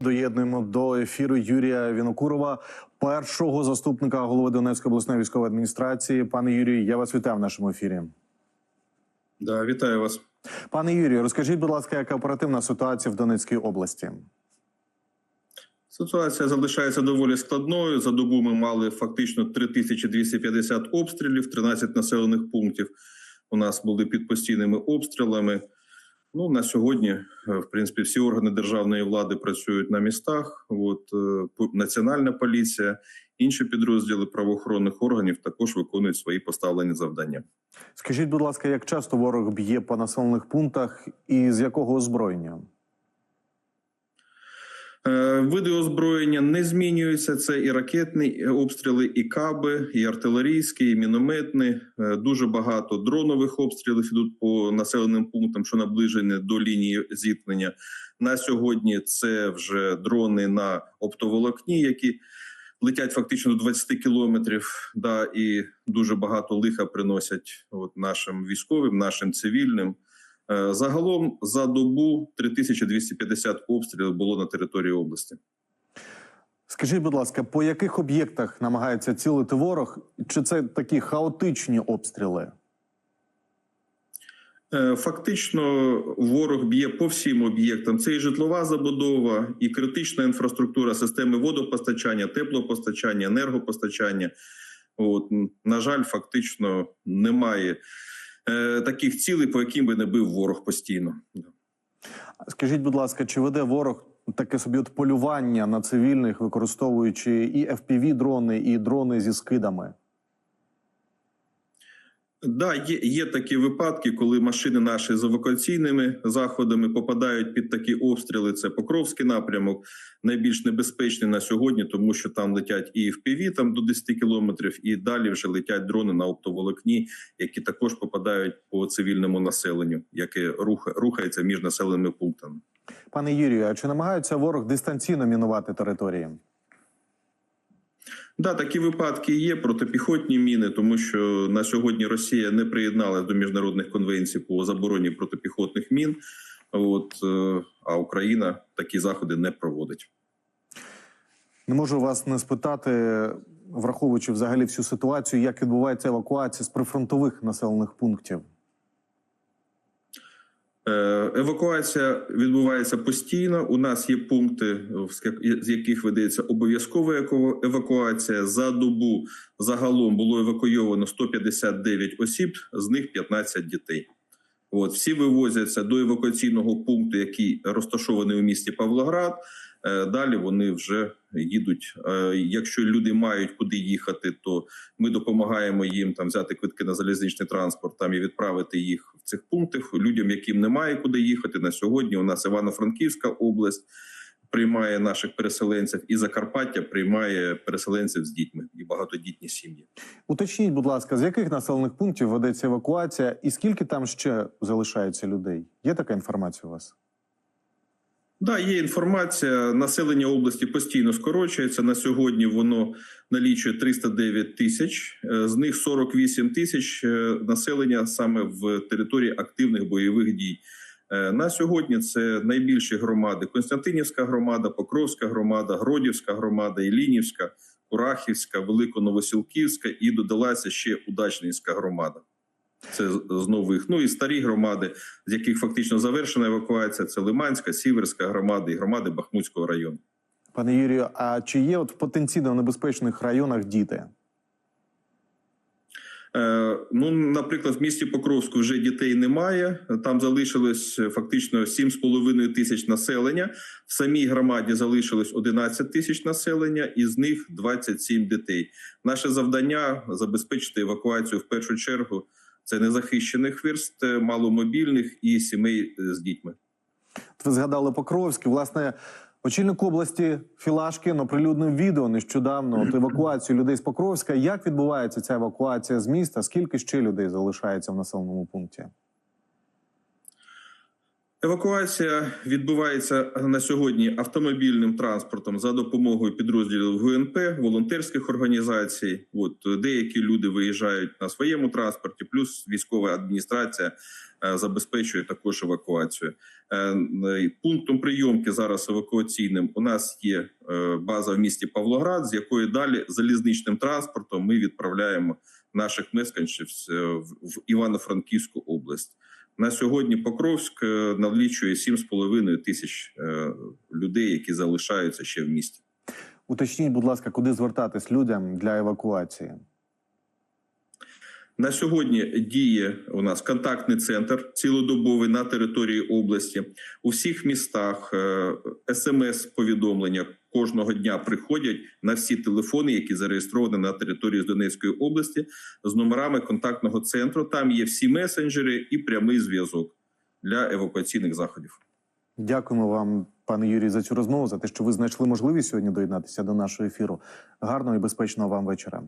Доєднуємо до ефіру Юрія Вінокурова, першого заступника голови Донецької обласної військової адміністрації. Пане Юрію, я вас вітаю в нашому ефірі. Да, вітаю вас. Пане Юрію, розкажіть, будь ласка, яка оперативна ситуація в Донецькій області? Ситуація залишається доволі складною. За добу ми мали фактично 3250 обстрілів, 13 населених пунктів. У нас були під постійними обстрілами. Ну на сьогодні, е, в принципі, всі органи державної влади працюють на містах. От е, національна поліція, інші підрозділи правоохоронних органів також виконують свої поставлені завдання. Скажіть, будь ласка, як часто ворог б'є по населених пунктах і з якого озброєння? Е, Види озброєння не змінюються. Це і ракетні обстріли, і каби, і артилерійські, і мінометні. Е, Дуже багато дронових обстрілів ідуть по населеним пунктам, що наближені до лінії зіткнення. На сьогодні це вже дрони на оптоволокні, які летять фактично до 20 кілометрів. Да, і дуже багато лиха приносять от нашим військовим, нашим цивільним. Е, Загалом за добу 3250 обстрілів було на території області. Скажіть, будь ласка, по яких об'єктах намагається цілити ворог? Чи це такі хаотичні обстріли? Е, Фактично, ворог б'є по всім об'єктам. Це і житлова забудова, і критична інфраструктура, системи водопостачання, теплопостачання, енергопостачання. От на жаль, фактично немає е, таких цілей, по яким би не бив ворог постійно. Скажіть, будь ласка, чи веде ворог таке собі от полювання на цивільних, використовуючи і fpv дрони, і дрони зі скидами? Да, є, є такі випадки, коли машини наші з евакуаційними заходами попадають під такі обстріли. Це Покровський напрямок, найбільш небезпечний на сьогодні, тому що там летять і FPV там до 10 кілометрів, і далі вже летять дрони на оптоволокні, які також попадають по цивільному населенню, яке руха, рухається між населеними пунктами. Пане Юрію, а чи намагаються ворог дистанційно мінувати території? Да, такі випадки є протипіхотні міни, тому що на сьогодні Росія не приєдналась до міжнародних конвенцій по забороні протипіхотних мін. От е, а Україна такі заходи не проводить. Не можу вас не спитати, враховуючи взагалі всю ситуацію, як відбувається евакуація з прифронтових населених пунктів. Е, Евакуація відбувається постійно. У нас є пункти, з яких ведеться обов'язкова евакуація. За добу загалом було евакуйовано 159 осіб, з них 15 дітей. От всі вивозяться до евакуаційного пункту, який розташований у місті Павлоград. Е, Далі вони вже їдуть. Е, Якщо люди мають куди їхати, то ми допомагаємо їм там взяти квитки на залізничний транспорт, там і відправити їх в цих пунктах. Людям, яким немає куди їхати на сьогодні. У нас Івано-Франківська область приймає наших переселенців, і Закарпаття приймає переселенців з дітьми і багатодітні сім'ї. Уточніть, будь ласка, з яких населених пунктів ведеться евакуація, і скільки там ще залишається людей? Є така інформація у вас? Да, є інформація. Населення області постійно скорочується. На сьогодні воно налічує 309 тисяч. Е, З них 48 тисяч е, населення саме в території активних бойових дій. Е, На сьогодні це найбільші громади: Константинівська громада, Покровська громада, Гродівська громада, Ілінівська, Курахівська, Великоновосілківська і додалася ще Удачненська громада. Це з- нових. Ну і старі громади, з яких фактично завершена евакуація. Це Лиманська, Сіверська громада і громади Бахмутського району. Пане Юрію, а чи є от в потенційно небезпечних районах діти? Е, ну, наприклад, в місті Покровську вже дітей немає. Там залишилось е, фактично 7,5 тисяч населення. В самій громаді залишилось 11 тисяч населення, із них 27 дітей. Наше завдання забезпечити евакуацію в першу чергу. Це незахищених верст, е, маломобільних і сімей е, з дітьми. Ви згадали Покровський. Власне, очільник області Філашкін оприлюднив відео нещодавно от евакуацію людей з Покровська. Як відбувається ця евакуація з міста? Скільки ще людей залишається в населеному пункті? Евакуація відбувається на сьогодні автомобільним транспортом за допомогою підрозділів ГНП, волонтерських організацій. От е, деякі люди виїжджають на своєму транспорті, плюс військова адміністрація е, забезпечує також евакуацію. Е, Пунктом прийомки зараз евакуаційним у нас є база в місті Павлоград, з якої далі залізничним транспортом ми відправляємо наших мешканців в Івано-Франківську область. На сьогодні Покровськ е, налічує 7,5 тисяч е, людей, які залишаються ще в місті. Уточніть, будь ласка, куди звертатись людям для евакуації? На сьогодні діє у нас контактний центр цілодобовий на території області. У всіх містах смс-повідомлення кожного дня приходять на всі телефони, які зареєстровані на території Донецької області, з номерами контактного центру. Там є всі месенджери і прямий зв'язок для евакуаційних заходів. Дякуємо вам, пане Юрій, за цю розмову, за те, що ви знайшли можливість сьогодні доєднатися до нашого ефіру. Гарного і безпечного вам вечора.